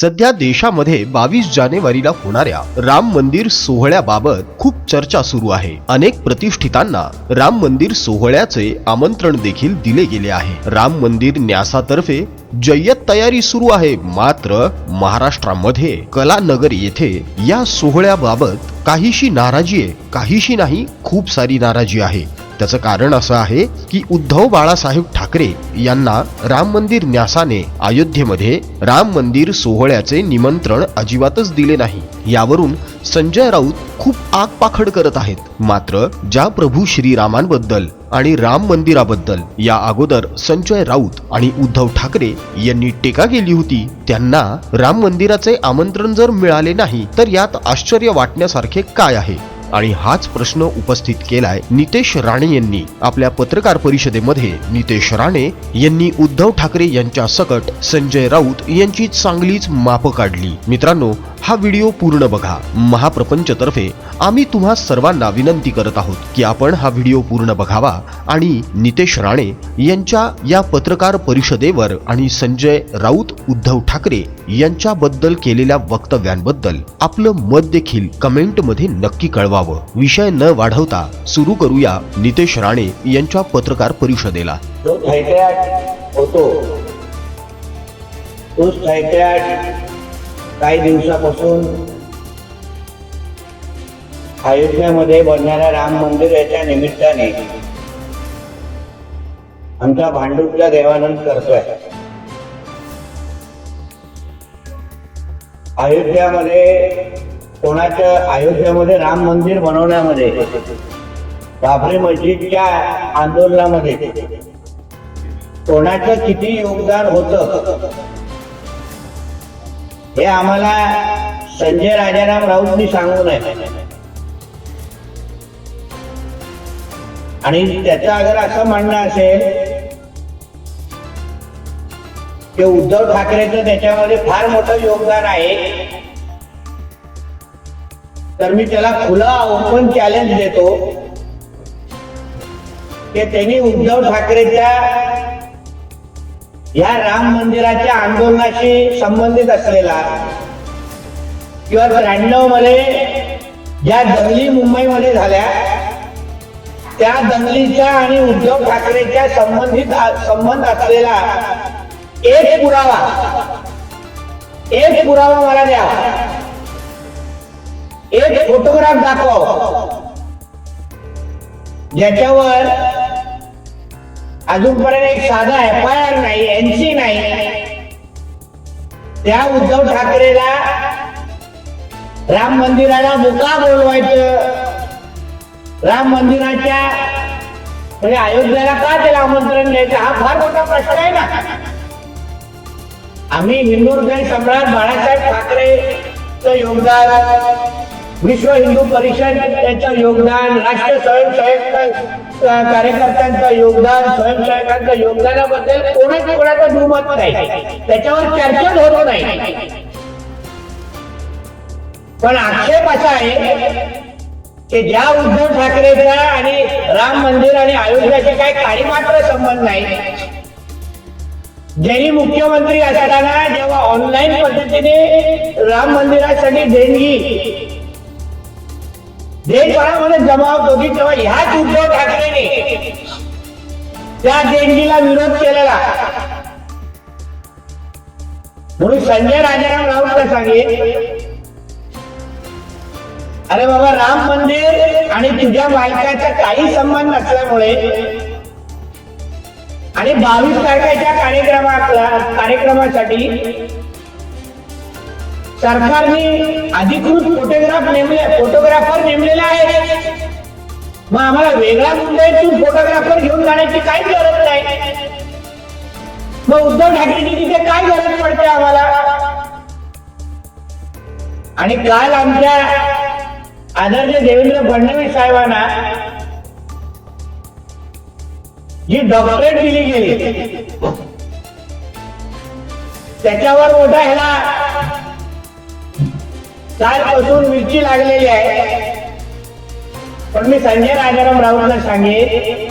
सध्या देशामध्ये बावीस जानेवारीला होणाऱ्या राम मंदिर सोहळ्याबाबत खूप चर्चा सुरू आहे. अनेक प्रतिष्ठितांना राम मंदिर सोहळ्याचे आमंत्रण देखील दिले गेले आहे. राम मंदिर न्यासातर्फे जय्यत तयारी सुरू आहे. मात्र महाराष्ट्रामध्ये कलानगर येथे या सोहळ्याबाबत काहीशी नाराजी आहे काहीशी नाही खूप सारी नाराजी आहे. त्याचं कारण असं आहे की उद्धव बाळासाहेब ठाकरे यांना राम मंदिर न्यासाने अयोध्येमध्ये राम मंदिर सोहळ्याचे निमंत्रण अजिबातच दिले नाही. यावरून संजय राऊत खूप आगपाखड करत आहेत. मात्र ज्या प्रभू श्रीरामांबद्दल आणि राम मंदिराबद्दल या अगोदर संजय राऊत आणि उद्धव ठाकरे यांनी टीका केली होती त्यांना राम मंदिराचे आमंत्रण जर मिळाले नाही तर यात आश्चर्य वाटण्यासारखे काय आहे? आणि हाच प्रश्न उपस्थित केलाय नितेश राणे यांनी आपल्या पत्रकार परिषदेमध्ये. नितेश राणे यांनी उद्धव ठाकरे यांच्या सकट संजय राऊत यांची चांगलीच माप काढली. मित्रांनो हा व्हिडिओ पूर्ण बघा. महाप्रपंच तर्फे आम्ही तुम्हा सर्वांना विनंती करत आहोत की आपण हा व्हिडिओ पूर्ण बघावा आणि नितेश राणे यांच्या या पत्रकार परिषदेवर आणि संजय राऊत उद्धव ठाकरे यांच्याबद्दल केलेल्या वक्तव्यांबद्दल आपलं मत देखील कमेंटमध्ये नक्की कळवावं. विषय न वाढवता सुरू करूया नितेश राणे यांच्या पत्रकार परिषदेला. होतो काही दिवसापासून अयोध्येमध्ये बनणाऱ्या राम मंदिर याच्या निमित्ताने आमचा भांडुपला देवानंद करतोय. अयोध्यामध्ये कोणाच्या अयोध्यामध्ये राम मंदिर बनवण्यामध्ये बाबरी मस्जिदच्या आंदोलनामध्ये कोणाचं किती योगदान होतं? हे आम्हाला संजय राजाराम राऊतनी सांगू नये आणि त्याचं अगर असं म्हणणं असेल की उद्धव ठाकरेचं त्याच्यामध्ये फार मोठं योगदान आहे तर मी त्याला खुला ओपन चॅलेंज देतो की त्यांनी उद्धव ठाकरेच्या या राम मंदिराच्या आंदोलनाशी संबंधित असलेला किंवा त्र्याण्णवमध्ये ज्या दंगली मुंबईमध्ये झाल्या त्या दंगलीच्या आणि उद्धव ठाकरेच्या संबंधित संबंध असलेला एक पुरावा एक पुरावा मला द्या. एक फोटोग्राफ दाखव. ज्याच्यावर अजूनपर्यंत एक साधा एफ आय आर नाही एनसी नाही. त्या उद्धव ठाकरेला राम मंदिराला मुका बोलवायचं. राम मंदिराच्या म्हणजे अयोध्येला का त्याला आमंत्रण द्यायचं? हा फार मोठा प्रश्न आहे ना. आम्ही हिंदू हृदय सम्राट बाळासाहेब ठाकरेचं योगदान विश्व हिंदू परिषद त्याचं योगदान राष्ट्रीय स्वयंसेवक कार्यकर्त्यांचं योगदान स्वयंसेवकांचं योगदानाबद्दल कोणाच कोणाचं दुमत नाही. त्याच्यावर चर्चा होत नाही. पण आक्षेप असा आहे की ज्या उद्धव ठाकरेचा आणि राम मंदिर आणि अयोध्याचे काही काही मात्र संबंध नाही ज्यांनी मुख्यमंत्री असताना जेव्हा ऑनलाईन पद्धतीने राम मंदिरासाठी देणगी देशभरामध्ये जमाव होती तेव्हा ह्याच उद्धव ठाकरेने. त्या देणगीला विरोध केलेला. म्हणून संजय राजाराम राऊतला सांगेल अरे बाबा राम मंदिर आणि तुझ्या बायकाचा काही संबंध नसल्यामुळे आणि बावीस तारखेच्या कार्यक्रमा कार्यक्रमासाठी सरकारने अधिकृत फोटोग्राफ नेमले फोटोग्राफर नेमलेला आहे मग आम्हाला वेगळ्या मुंबईतून फोटोग्राफर घेऊन जाण्याची काही गरज नाही. मग उद्धव ठाकरेची तिथे काय गरज पडते आम्हाला? आणि काल आमच्या आदरणीय देवेंद्र फडणवीस साहेबांना जी डॉक्टरेट दिली गेली त्याच्यावर मोठा ह्याला कालपासून मिरची लागलेली आहे. पण मी संजय राजाराम राऊतला सांगेन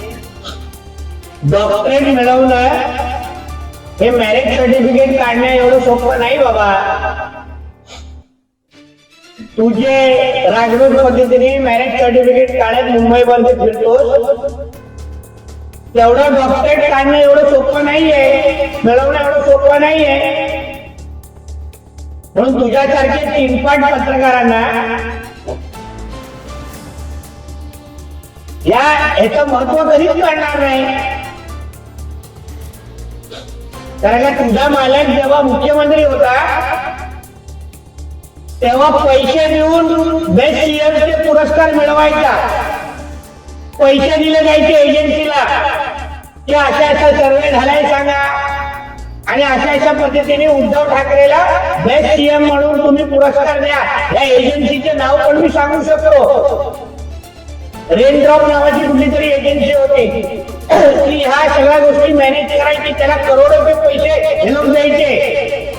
डॉक्टरेट मिळवणं हे मॅरेज सर्टिफिकेट काढणं एवढं सोपं नाही बाबा. तुझे राजरोग पद्धतीने मॅरेज सर्टिफिकेट काढत मुंबईमध्ये फिरतोस तेवढं डॉक्टरेट काढणं एवढं सोपं नाहीये मिळवणं एवढं सोपं नाहीये. म्हणून तुझ्यासारखे तीनपाट पत्रकारांना या ह्याचं महत्त्व कधीच कळणार नाही. कारण का तुझा मालक जेव्हा मुख्यमंत्री होता तेव्हा पैसे देऊन बेस्ट चे पुरस्कार मिळवायचा. पैसे दिले जायचे एजन्सीला की अशा अशा सर्वे झालाय सांगा. आणि अशा अशा पद्धतीने उद्धव ठाकरेला बेस्ट सीएम म्हणून तुम्ही पुरस्कार द्या. या एजन्सीचे नाव पण मी सांगू शकतो. रेनड्रॉप नावाची कुठली तरी एजन्सी होती. की ह्या सगळ्या गोष्टी मॅनेज करायची त्याला करोडो रुपये पैसे घेऊन द्यायचे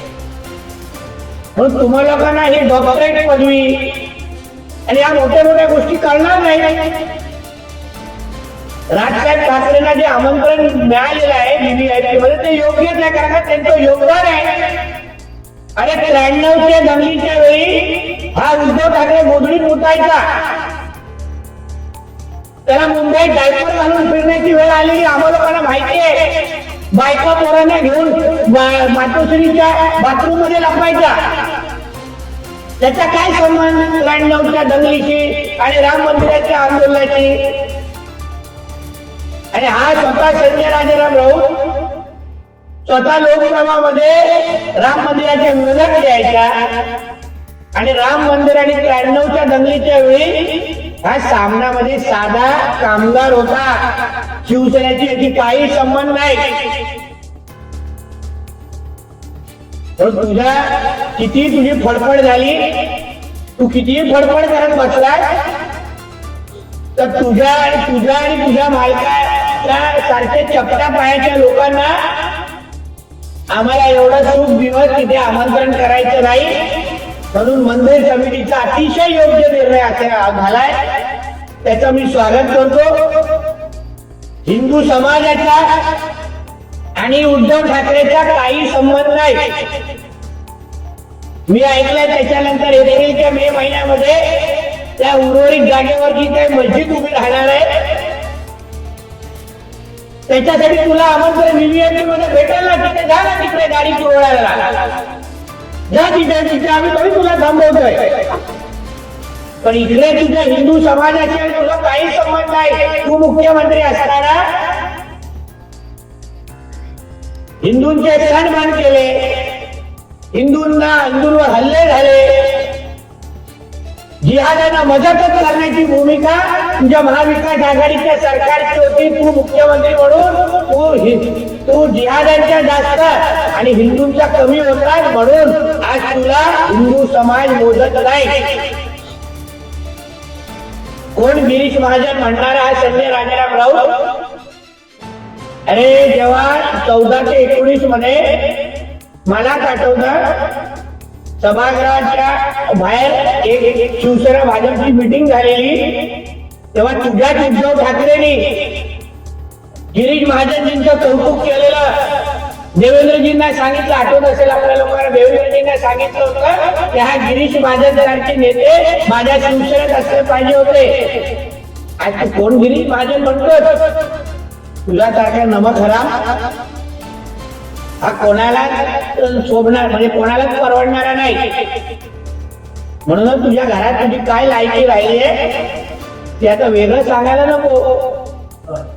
म्हणून तुम्हा लोकांना ही डॉक्टरेट पदवी? आणि या मोठ्या मोठ्या गोष्टी कळणार नाही. राजसाहेब ठाकरेंना जे आमंत्रण मिळालेलं आहे बीबीआयपी मध्ये ते योग्यच आहे कारण का त्यांचं योगदान आहे. अरे त्र्याण्णवच्या दंगलीच्या वेळी हा उद्धव ठाकरे गोधडीत मुतायचा त्याला मुंबईत डायपर घालून फिरण्याची वेळ आलेली आम्हा लोकांना माहिती आहे. बायका पोरांना घेऊन मातोश्रीच्या बाथरूममध्ये लपायचा त्याचा काय संबंध त्र्याण्णवच्या दंगलीशी आणि राम मंदिराच्या आंदोलनाची आणि हा स्वतः संजय राजाराम राऊत स्वतः लोकसभामध्ये राम मंदिराच्या विरोधात यायचा. आणि राम मंदिर आणि त्र्याण्णवच्या दंगलीच्या वेळी हा सामनामध्ये साधा कामगार होता. शिवसेनेची याची काही संबंध नाही. तुझ्या किती तुझी फडफड झाली? तू कितीही फडफड करत बसलाय तर तुझ्या आणि तुझ्या आणि तुझ्या आपल्या सारख्या चपट्या पायाच्या लोकांना आम्हाला एवढं सुख दिवस तिथे आमंत्रण करायचं नाही. म्हणून मंदिर समितीचा अतिशय योग्य निर्णय असा झालाय. त्याचं मी स्वागत करतो. हिंदू समाजाचा आणि उद्धव ठाकरेचा काही संबंध नाही. मी ऐकलंय त्याच्यानंतर एप्रिलच्या मे महिन्यामध्ये त्या उर्वरित जागेवरची काही मस्जिद उभी राहणार आहे. त्याच्यासाठी तुला आमंत्रण व्हीव्हीआयपी मध्ये भेटायला ना तिथे जा ना तिकडे गाडी पुरवण्याला जा तिथे तिथे आम्ही कमी तुला थांबवतोय. पण इकडे तुझ्या हिंदू समाजाशी आणि तुला काही संबंध नाही. तू मुख्यमंत्री असताना हिंदूंचे सण मान केले. हिंदूंना हिंदूंवर हल्ले झाले. जिहादांना मदतच करण्याची भूमिका तुझ्या महाविकास आघाडीच्या सरकारची होती. तू मुख्यमंत्री म्हणून तू तू जिहादांच्या जास्त आणि हिंदूंचा कमी होतात म्हणून आज तुला हिंदू समाज मोजत नाही. कोण गिरीश महाजन म्हणणारा हा संजय राजाराम राऊत? अरे जेव्हा चौदा ते एकोणीसमध्ये मला आठवतं सभागृहाच्या बाहेर एक एक शिवसेना भाजपची मिटिंग झालेली. तेव्हा तुझ्याच उद्धव ठाकरेंनी गिरीश महाजनजींचं कौतुक केलेलं. देवेंद्रजींना सांगितलं आठवत असेल आपल्या लोकांना देवेंद्रजींना सांगितलं होतं की हा गिरीश महाजनसारखे नेते माझ्या शिवसेनेत असले पाहिजे होते. आज कोण गिरीश महाजन म्हणतो तुला सारखा नमक हराम हा कोणाला शोभणार म्हणजे कोणालाच परवडणारा नाही. म्हणून तुझ्या घरात तुझी काय लायकी राहिली आहे ते आता वेगळं सांगायला नको.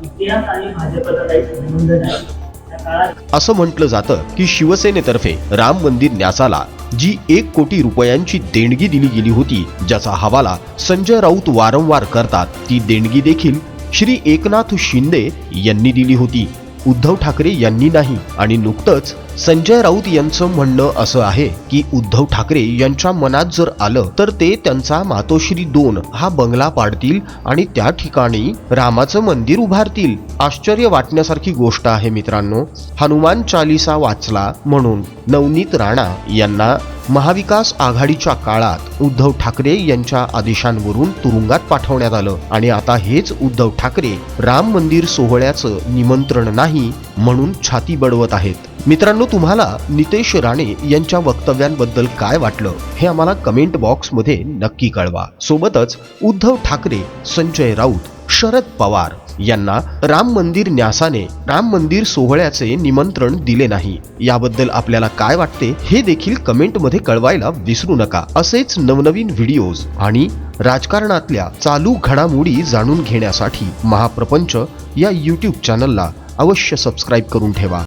इतिहास आणि भाजपचा काही संबंध नाही असं म्हटलं जातं की शिवसेनेतर्फे राम मंदिर न्यासाला जी एक कोटी रुपयांची देणगी दिली गेली होती ज्याचा हवाला संजय राऊत वारंवार करतात ती देणगी देखील श्री एकनाथ शिंदे यांनी दिली होती. उद्धव ठाकरे यांनी नाही आणि नुकतंच संजय राऊत यांचं म्हणणं असं आहे की उद्धव ठाकरे यांच्या मनात जर आलं तर ते त्यांचा मातोश्री दोन हा बंगला पाडतील आणि त्या ठिकाणी रामाचं मंदिर उभारतील. आश्चर्य वाटण्यासारखी गोष्ट आहे मित्रांनो. हनुमान चालिसा वाचला म्हणून नवनीत राणा यांना महाविकास आघाडीच्या काळात उद्धव ठाकरे यांच्या आदेशांवरून तुरुंगात पाठवण्यात आलं. आणि आता हेच उद्धव ठाकरे राम मंदिर सोहळ्याचं निमंत्रण नाही म्हणून छाती बडवत आहेत. मित्रांनो मित्रांनो तुम्हाला नितेश राणे यांच्या वक्तव्यांबद्दल काय वाटलं हे आम्हाला कमेंट बॉक्समध्ये नक्की कळवा. सोबतच उद्धव ठाकरे संजय राऊत शरद पवार यांना राम मंदिर न्यासाने राम मंदिर सोहळ्याचे निमंत्रण दिले नाही. याबद्दल आपल्याला काय वाटते हे देखील कमेंटमध्ये कळवायला विसरू नका. असेच नवनवीन व्हिडिओज आणि राजकारणातल्या चालू घडामोडी जाणून घेण्यासाठी महाप्रपंच या यूट्यूब चॅनलला अवश्य सबस्क्राईब करून ठेवा.